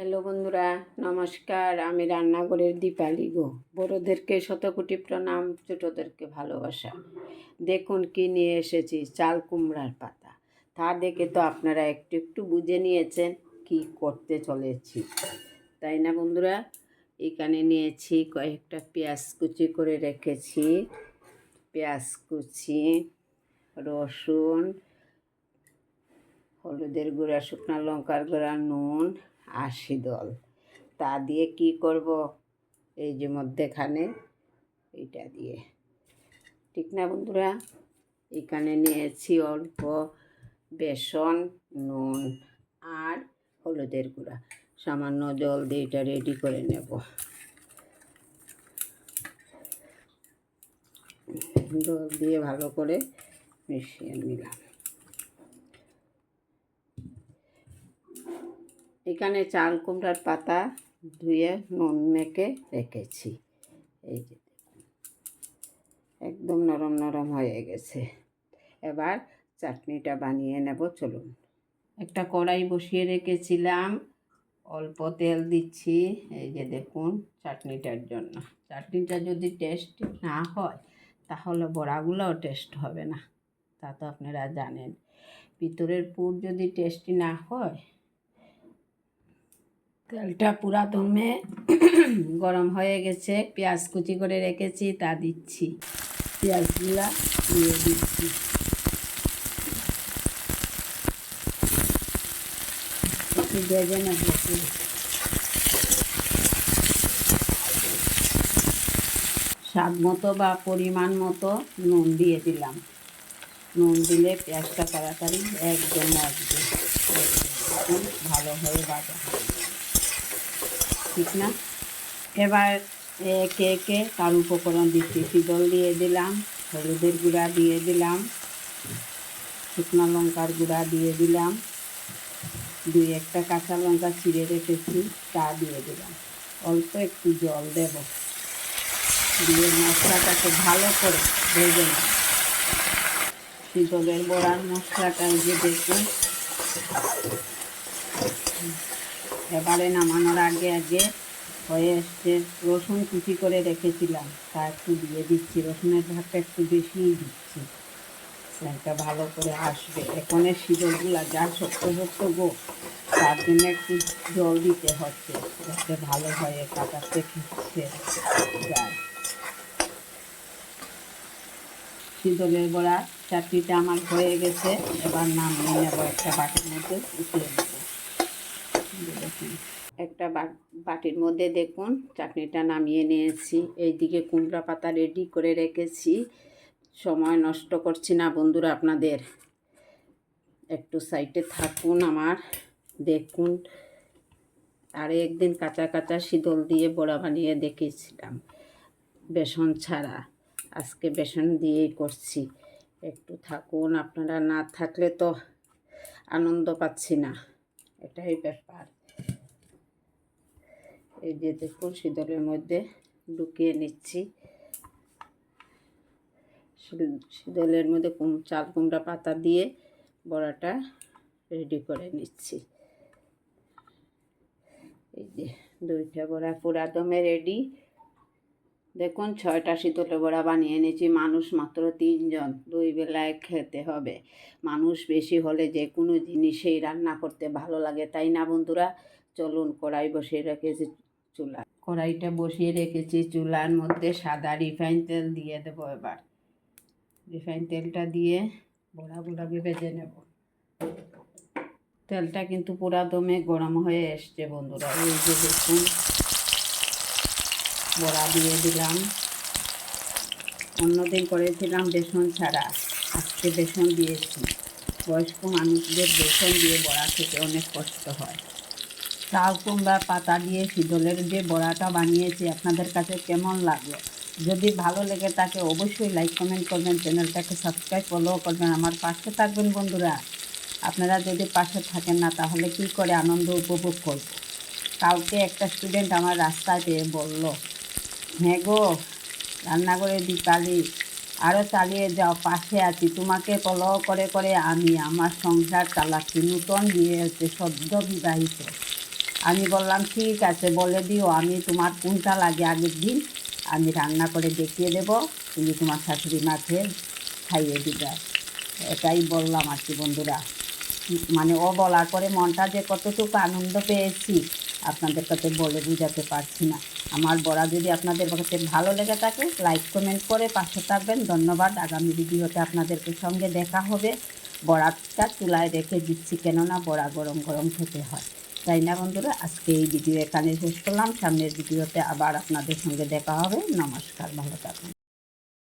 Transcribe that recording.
Hello বন্ধুরা, নমস্কার। আমি রান্নাঘরের দীপালি গো। বড়োদেরকে শতকোটি প্রণাম, ছোটোদেরকে ভালোবাসা। দেখুন কি নিয়ে এসেছি, চাল কুমড়ার পাতা। তা দেখে তো আপনারা একটু একটু বুঝে নিয়েছেন কি করতে চলেছি। তাই না বন্ধুরা? এখানে নিয়েছি কয়েকটা পেঁয়াজ কুচি করে রেখেছি। পেঁয়াজ কুচি, রসুন, হলুদের গুঁড়া, শুকনো লঙ্কার গুঁড়া, নুন আশি দল। তা দিয়ে কি করব? এই যে মধ্যেখানে এইটা দিয়ে। ঠিক না বন্ধুরা? এখানে নিয়েছি অল্প বেসন, নুন আর হলুদের গুঁড়া। সামান্য জল দিয়ে এটা রেডি করে নেব। জল দিয়ে ভালো করে মিশিয়ে নিলাম। এখানে চাল কুমড়ার পাতা ধুয়ে নুন মেখে রেখেছি। এই যে একদম নরম নরম হয়ে গেছে। এবার চাটনিটা বানিয়ে নেব, চলুন। একটা কড়াই বসিয়ে রেখেছিলাম, অল্প তেল দিচ্ছি, এই যে দেখুন চাটনিটার জন্য। চাটনিটা যদি টেস্ট না হয়, তাহলে বড়াগুলোও টেস্ট হবে না, তা তো আপনারা জানেন। ভিতরের পুর যদি টেস্টি না হয় তেলটা পুরা দমে গরম হয়ে গেছে। পেঁয়াজ কুচি করে রেখেছি, তা দিচ্ছি। পেঁয়াজগুলা দিয়ে দিচ্ছি। ভেজে স্বাদ মতো বা পরিমাণ মতো নুন দিয়ে দিলাম। নুন দিলে পেঁয়াজটা তাড়াতাড়ি একদম আসবে ভালো হয়ে বাজা ঠিক না। এবার একে একে তার উপকরণ দিচ্ছি। শীতল দিয়ে দিলাম, হলুদের গুঁড়া দিয়ে দিলাম, শুকনো লঙ্কার গুঁড়া দিয়ে দিলাম, দুই একটা কাঁচা লঙ্কা ছিঁড়ে রেখেছি, তা দিয়ে দিলাম। অল্প একটু জল দেব। দিয়ে মশলাটাকে ভালো করে ভেজে নেব শীতলের বড়ার মশলাটা যে দেখুন এবারে নামানোর আগে আগে হয়ে এসছে রসুন কুচি করে রেখেছিলাম। তা একটু দিয়ে দিচ্ছি, রসুনের ভাগটা একটু বেশিই দিচ্ছি। সেটা ভালো করে আসবে। এখনের শীতলগুলা যা শক্ত শক্ত গো, তার জন্য একটু জল দিতে হচ্ছে, যাতে ভালো হয়ে কাটাতে খেতে যায়। শীতলের বড়া চাটনিটা আমার হয়ে গেছে, এবার নামিয়ে নেব একটা বাটির মধ্যে দেখুন একটা বাটির মধ্যে দেখুন, চাটনিটা নামিয়ে নিয়েছি। এইদিকে কুমড়া পাতা রেডি করে রেখেছি। সময় নষ্ট করছি না বন্ধুরা আপনাদের। একটু সাইডে থাকুন আমার, দেখুন। আর একদিন কাঁচা কাঁচা শীতল দিয়ে বড়া বানিয়ে দেখেছিলাম, বেসন ছাড়া। আজকে বেসন দিয়েই করছি। একটু থাকুন, আপনারা না থাকলে তো আনন্দ পাচ্ছি না। এটাই ব্যাপার। এই যে দেখুন শীতলের মধ্যে ঢুকিয়ে নিচ্ছি। শীতলের মধ্যে চাল, কুমড়া পাতা দিয়ে বড়াটা রেডি করে নিচ্ছি। এই যে দুইটা বড়া পুরা দমে রেডি। দেখুন, ছয়টা শীতলে বড়া বানিয়ে এনেছি, মানুষ মাত্র তিনজন, দুই বেলায় খেতে হবে। মানুষ বেশি হলে যে কোনো জিনিসেই রান্না করতে ভালো লাগে, তাই না বন্ধুরা? চলুন কড়াই বসিয়ে রেখেছি। চুলা। কড়াইটা বসিয়ে রেখেছি, চুলার মধ্যে সাদা রিফাইন তেল দিয়ে দেবো এবার। রিফাইন তেলটা দিয়ে বড়া বড়াকে ভেজে নেব। তেলটা কিন্তু পুরা দমে গরম হয়ে এসছে বন্ধুরা। এই যে দেখুন, বড়া দিয়ে দিলাম। অন্যদিন করেছিলাম বেসন ছাড়া, আজকে বেসন দিয়েছি। বয়স্ক মানুষদের বেসন দিয়ে বড়া খেতে অনেক কষ্ট হয়। চাল, কুমড়া, পাতা দিয়ে শীতলের যে বড়াটা বানিয়েছি, আপনাদের কাছে কেমন লাগল? যদি ভালো লেগে থাকে, অবশ্যই লাইক কমেন্ট করবেন, চ্যানেলটাকে সাবস্ক্রাইব ফলো করবেন, আমার পাশে থাকবেন বন্ধুরা। আপনারা যদি পাশে থাকেন না, তাহলে কী করে আনন্দ উপভোগ করব? কাউকে একটা স্টুডেন্ট আমার রাস্তায় পেয়ে বলল হ্যাঁ গো রান্নাঘরে দীপালি আরও চালিয়ে যাও, পাশে আছি। তোমাকে ফলো করে করে আমি আমার সংসার চালাচ্ছি। নূতন বিয়ে হচ্ছে সদ্য বিবাহিত। আমি বললাম, ঠিক আছে, বলে দিও। আমি তোমার কোনটা লাগে আগের দিন, আমি রান্না করে দেখিয়ে দেব। তুমি তোমার শাশুড়ি মাকে খাইয়ে দিবে। এটাই বললাম আর কি বন্ধুরা। মানে ও বলার পরে মনটা যে কতটুকু আনন্দ পেয়েছি, আপনাদের কাছে বলে বোঝাতে পারছি না। আমার বড়া যদি আপনাদের কাছে ভালো লেগে থাকে, লাইক, কমেন্ট করে পাশে থাকবেন। ধন্যবাদ। আগামী ভিডিওতে আপনাদেরকে সঙ্গে দেখা হবে। বড়াটা চুলায় রেখে দিচ্ছি, কেননা বড়া গরম গরম খেতে হয়। তাই না বন্ধুরা? আজকে এই ভিডিও এখানে শেষ করলাম। সামনের ভিডিওতে আবার আপনাদের সঙ্গে দেখা হবে। নমস্কার, ভালো থাকুন।